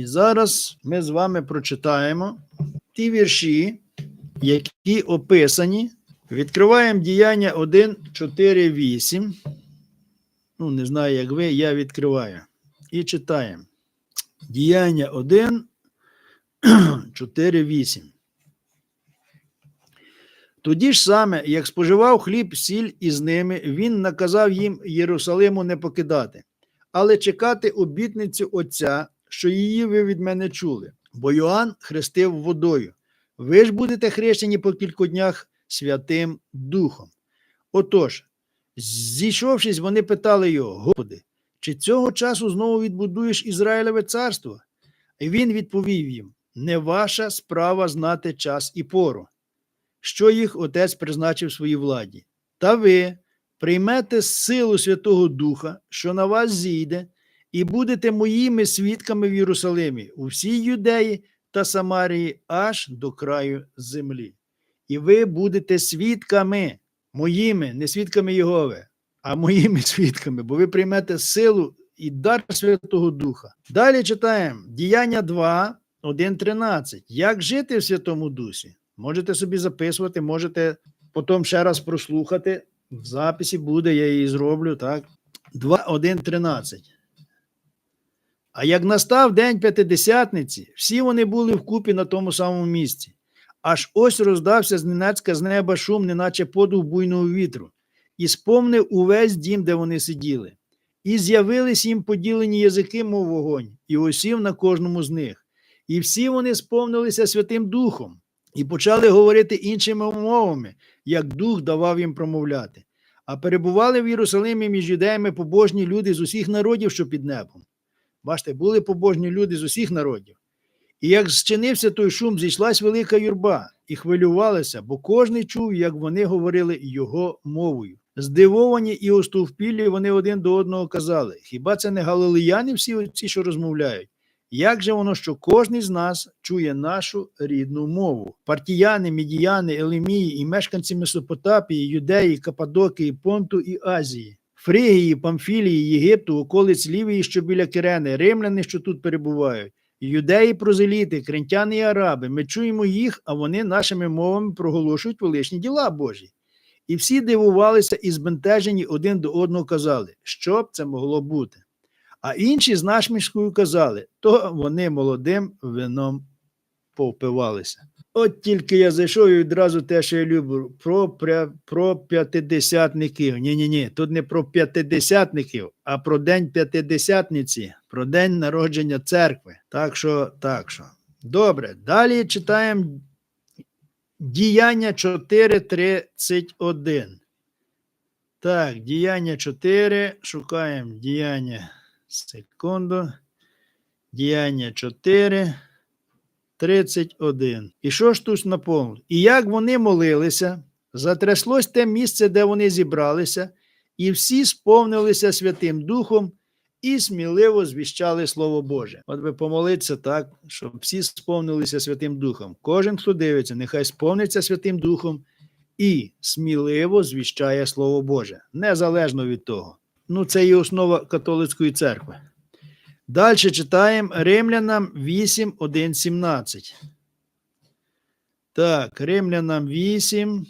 І зараз ми з вами прочитаємо ті вірші, які описані. Відкриваємо діяння 1, 4, 8. Ну, не знаю, як ви, я відкриваю. І читаємо. Діяння 1, 4, 8. Тоді ж саме, як споживав хліб, сіль із ними, він наказав їм Єрусалиму не покидати, але чекати обітницю Отця, що її ви від мене чули. Бо Йоанн хрестив водою. Ви ж будете хрещені по кілька днях Святим Духом. Отож, зійшовшись, вони питали його: Господи, чи цього часу знову відбудуєш Ізраїлеве царство? І він відповів їм: Не ваша справа знати час і пору що їх отець призначив своїй владі. Та ви приймете силу Святого Духа, що на вас зійде, і будете моїми свідками в Єрусалимі, у всій Юдеї та Самарії, аж до краю землі. І ви будете свідками моїми, не свідками Єгови, а моїми свідками, бо ви приймете силу і дар Святого Духа. Далі читаємо Діяння 2, 1, 13. Як жити в Святому Дусі? Можете собі записувати, можете потім ще раз прослухати. В записі буде, я її зроблю, так. 2, 1, 13. А як настав день п'ятидесятниці, всі вони були вкупі на тому самому місці. Аж ось роздався зненацька з неба шум, неначе подув буйного вітру, і сповнив увесь дім, де вони сиділи. І з'явились їм поділені язики, мов вогонь, і осів на кожному з них. І всі вони сповнилися Святим Духом і почали говорити іншими мовами, як дух давав їм промовляти. А перебували в Єрусалимі між юдеями побожні люди з усіх народів, що під небом. Бачите, були побожні люди з усіх народів. І як зчинився той шум, зійшлась велика юрба, і хвилювалися, бо кожний чув, як вони говорили його мовою. Здивовані і остовпілі вони один до одного казали: Хіба це не галилеяни всі ці, що розмовляють? Як же воно, що кожен з нас чує нашу рідну мову? Партіяни, мідіяни, Елемії і мешканці Месопотапії, Юдеї, Кападокії, Понту і Азії, Фригії, Памфілії, Єгипту, околиць Лівії, що біля Кирени, римляни, що тут перебувають, юдеї, прозеліти, крентяни і араби. Ми чуємо їх, а вони нашими мовами проголошують величні діла Божі. І всі дивувалися і збентежені один до одного казали, що б це могло бути. А інші з нашмішкою казали, то вони молодим вином повпивалися. От тільки я зайшов і відразу те, що я люблю, про, про, п'ятидесятників. Ні-ні, ні, тут не про п'ятидесятників, а про День П'ятидесятниці, про день народження церкви. Так що, так що. Добре, далі читаємо діяння 4.31. Так, діяння 4. Шукаємо діяння. Секунду. Діяння 4, 31. І що ж тут наповнило? І як вони молилися, затряслось те місце, де вони зібралися, і всі сповнилися Святим Духом і сміливо звіщали Слово Боже. От ви помолиться так, щоб всі сповнилися Святим Духом. Кожен, хто дивиться, нехай сповниться Святим Духом і сміливо звіщає Слово Боже, незалежно від того. Ну, це є основа католицької церкви. Далі читаємо Римлянам 8, 1, 17. Так, Римлянам 8.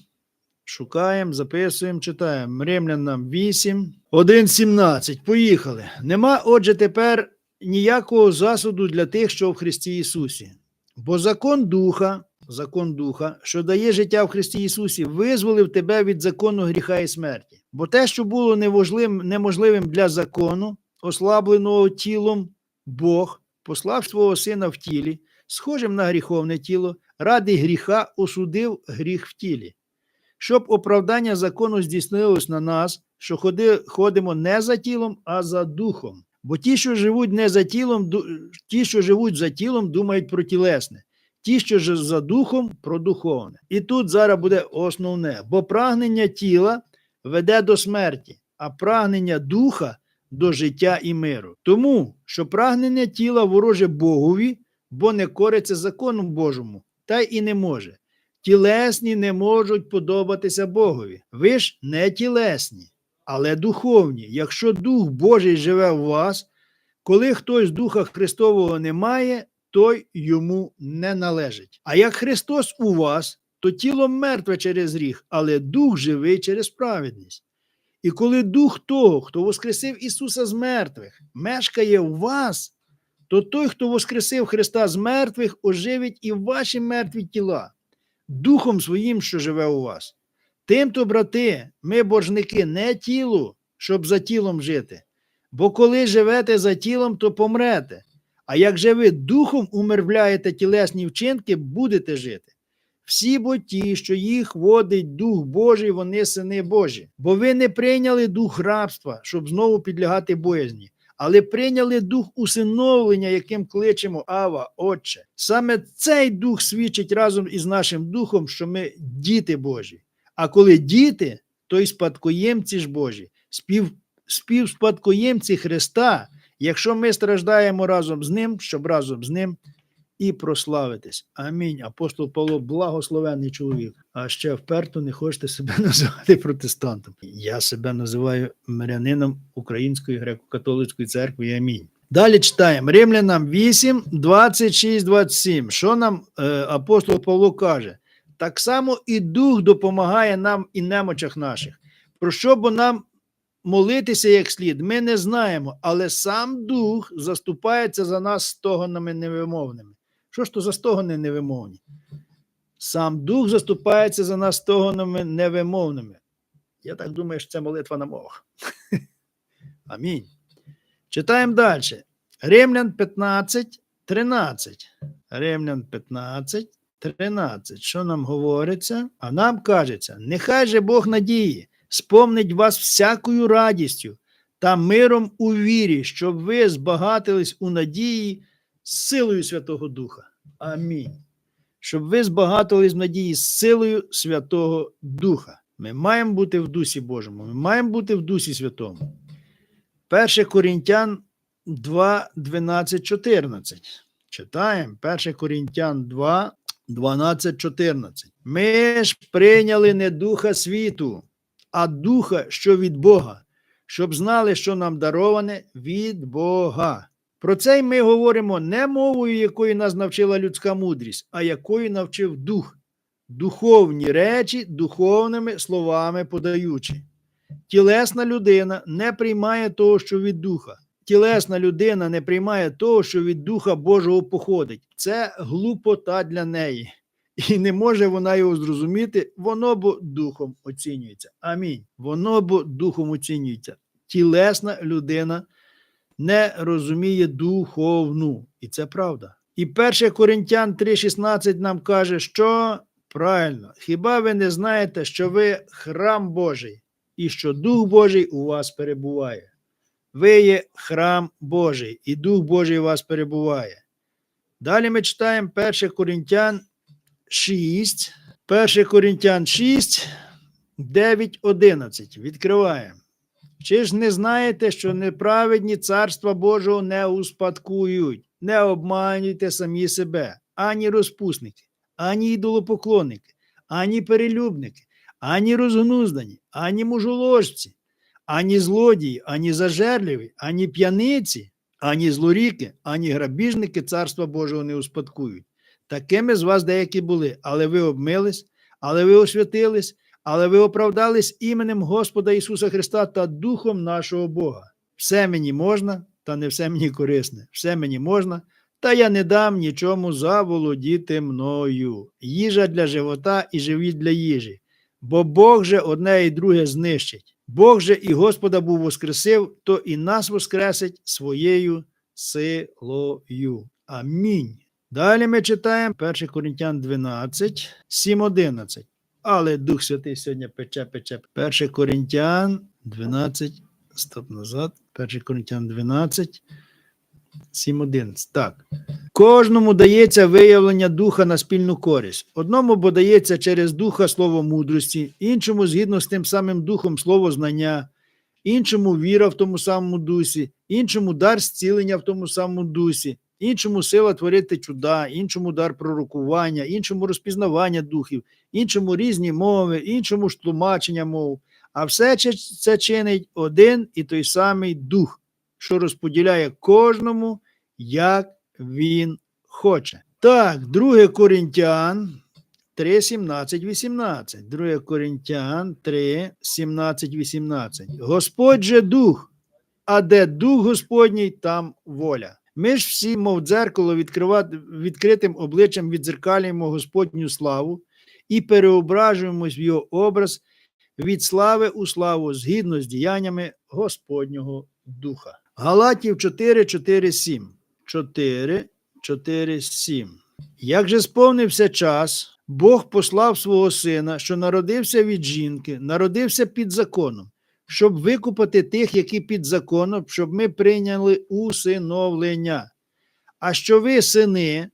Шукаємо, записуємо, читаємо. Римлянам 8, 1, 17. Поїхали. Нема, отже, тепер ніякого засуду для тих, що в Христі Ісусі. Бо закон Духа, закон Духа, що дає життя в Христі Ісусі, визволив тебе від закону гріха і смерті. Бо те, що було неможливим для закону, ослабленого тілом, Бог послав свого сина в тілі, схожим на гріховне тіло, ради гріха осудив гріх в тілі, щоб оправдання закону здійснилось на нас, що ходи, ходимо не за тілом, а за духом. Бо ті, що живуть не за тілом, ті, що живуть за тілом, думають про тілесне, ті, що ж за духом, про духовне. І тут зараз буде основне, бо прагнення тіла веде до смерті, а прагнення духа до життя і миру. Тому, що прагнення тіла вороже Богові, бо не кориться закону Божому, та й і не може. Тілесні не можуть подобатися Богові. Ви ж не тілесні, але духовні. Якщо Дух Божий живе в вас, Коли хтось Духа Христового не має, той йому не належить. А як Христос у вас, то тіло мертве через гріх, але дух живий через праведність. І коли дух того, хто воскресив Ісуса з мертвих, мешкає у вас, то той, хто воскресив Христа з мертвих, оживить і ваші мертві тіла, духом своїм, що живе у вас. Тимто, брати, ми боржники не тілу, щоб за тілом жити. Бо коли живете за тілом, то помрете. А як же ви духом умервляєте тілесні вчинки, будете жити. Всі бо ті, що їх водить Дух Божий, вони сини Божі. Бо ви не прийняли дух рабства, щоб знову підлягати боязні, але прийняли дух усиновлення, яким кличемо Ава, Отче. Саме цей дух свідчить разом із нашим духом, що ми діти Божі. А коли діти, то й спадкоємці ж Божі, спів, співспадкоємці Христа, якщо ми страждаємо разом з Ним, щоб разом з Ним і прославитись. Амінь. Апостол Павло благословенний чоловік. А ще вперто не хочете себе називати протестантом. Я себе називаю мирянином Української греко-католицької церкви. Амінь. Далі читаємо Римлянам 8, 26, 27. Що нам е, апостол Павло каже? Так само і Дух допомагає нам і немочах наших. Про що бо нам молитися як слід, ми не знаємо, але сам Дух заступається за нас стогонами невимовними. Що ж то за стогони невимовні? Сам Дух заступається за нас стогонами невимовними. Я так думаю, що це молитва на мовах. Амінь. Читаємо далі. Римлян 15, 13. Римлян 15, 13. Що нам говориться? А нам кажеться: нехай же Бог надії, сповнить вас всякою радістю та миром у вірі, щоб ви збагатились у надії силою Святого Духа. Амінь. Щоб ви збагатились надії з силою Святого Духа. Ми маємо бути в Дусі Божому, ми маємо бути в Дусі Святому. 1 Корінтян 2, 12, 14. Читаємо 1 Корінтян 2, 12, 14. Ми ж прийняли не духа світу, а духа, що від Бога, щоб знали, що нам дароване від Бога. Про це ми говоримо не мовою, якою нас навчила людська мудрість, а якою навчив дух, духовні речі духовними словами подаючи. Тілесна людина не приймає того, що від духа. Тілесна людина не приймає того, що від Духа Божого походить. Це глупота для неї. І не може вона його зрозуміти, воно бо духом оцінюється. Амінь. Воно бо духом оцінюється. Тілесна людина не розуміє духовну. І це правда. І 1 Коринтян 3,16 нам каже, що правильно, хіба ви не знаєте, що ви храм Божий і що Дух Божий у вас перебуває? Ви є храм Божий, і Дух Божий у вас перебуває. Далі ми читаємо 1 Коринтян 6, 1 Коринтян 6, 9, 11. Відкриваємо. Чи ж не знаєте, що неправедні царства Божого не успадкують, не обманюйте самі себе, ані розпусники, ані ідолопоклонники, ані перелюбники, ані розгнуздані, ані мужоложці, ані злодії, ані зажерливі, ані п'яниці, ані злоріки, ані грабіжники царства Божого не успадкують. Такими з вас деякі були, але ви обмились, але ви освятились, але ви оправдались іменем Господа Ісуса Христа та Духом нашого Бога. Все мені можна, та не все мені корисне. Все мені можна, та я не дам нічому заволодіти мною. Їжа для живота і живіт для їжі. Бо Бог же одне і друге знищить. Бог же і Господа був воскресив, то і нас воскресить своєю силою. Амінь. Далі ми читаємо 1 Коринтян 12, 7, 11. Але Дух Святий сьогодні пече, пече. 1 Коринтян 12, стоп назад. 1 Коринтян 12, 7, 11. Так. Кожному дається виявлення духа на спільну користь. Одному бо дається через духа слово мудрості, іншому згідно з тим самим духом слово знання, іншому віра в тому самому дусі, іншому дар зцілення в тому самому дусі, іншому сила творити чуда, іншому дар пророкування, іншому розпізнавання духів, іншому різні мови, іншому ж тлумачення мов. А все це чинить один і той самий дух, що розподіляє кожному, як він хоче. Так, 2 Коринтян 3, 17, 18. 2 Коринтян 3, 17, 18. Господь же дух, а де дух Господній, там воля. Ми ж всі, мов дзеркало, відкритим обличчям відзеркалюємо Господню славу і переображуємось в його образ від слави у славу згідно з діяннями Господнього Духа. Галатів 4, 4, 7. 4, 4, 7. Як же сповнився час, Бог послав свого сина, що народився від жінки, народився під законом, щоб викупати тих, які під законом, щоб ми прийняли усиновлення. А що ви, сини,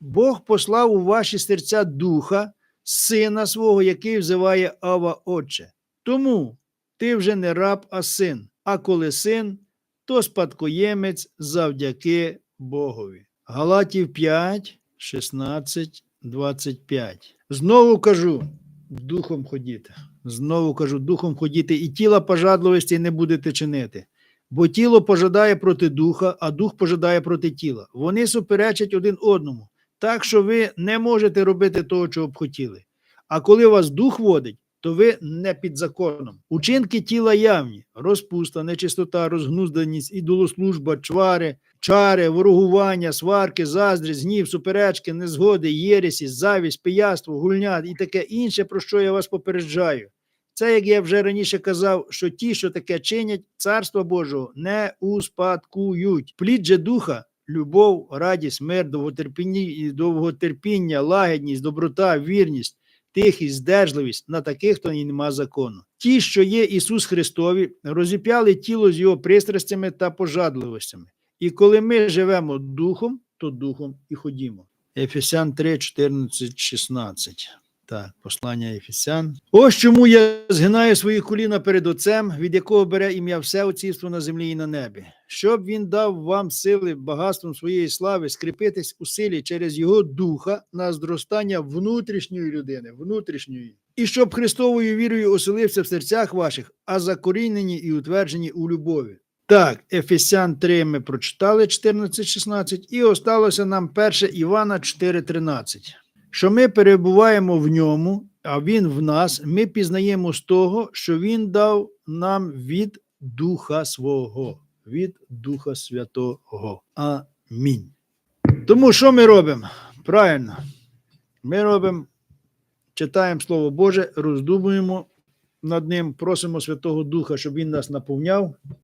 Бог послав у ваші серця духа, сина свого, який взиває Ава Отче. Тому ти вже не раб, а син, а коли син, то спадкоємець завдяки Богові. Галатів 5, 16, 25. Знову кажу, духом ходіте. Знову кажу, духом ходіте, і тіла пожадливості не будете чинити. Бо тіло пожадає проти духа, а дух пожадає проти тіла. Вони суперечать один одному, так що ви не можете робити того, чого б хотіли. А коли вас дух водить, то ви не під законом. Учинки тіла явні: розпуста, нечистота, розгнузданість, ідолослужба, чвари, чари, ворогування, сварки, заздрість, гнів, суперечки, незгоди, єресі, завість, пияство, гульня і таке інше, про що я вас попереджаю. Це, як я вже раніше казав, що ті, що таке чинять, царства Божого не успадкують. Плід же духа, любов, радість, мир, довготерпіння, довготерпіння, лагідність, доброта, вірність, тихість, здержливість на таких, хто і нема закону. Ті, що є Ісус Христові, розіп'яли тіло з його пристрастями та пожадливостями. І коли ми живемо духом, то духом і ходімо. Ефесян 3, 14, 16. Так, послання Ефесян. Ось чому я згинаю свої коліна перед Отцем, від якого бере ім'я все отцівство на землі і на небі, щоб він дав вам сили багатством своєї слави скріпитись у силі через його духа на зростання внутрішньої людини, внутрішньої, і щоб Христовою вірою оселився в серцях ваших, а закорінені і утверджені у любові. Так, Ефесян 3 ми прочитали 14-16, і осталося нам 1 Івана 4:13 що ми перебуваємо в ньому, а він в нас, ми пізнаємо з того, що він дав нам від Духа Свого, від Духа Святого. Амінь. Тому що ми робимо? Правильно, ми робимо, читаємо Слово Боже, роздумуємо над ним, просимо Святого Духа, щоб він нас наповняв.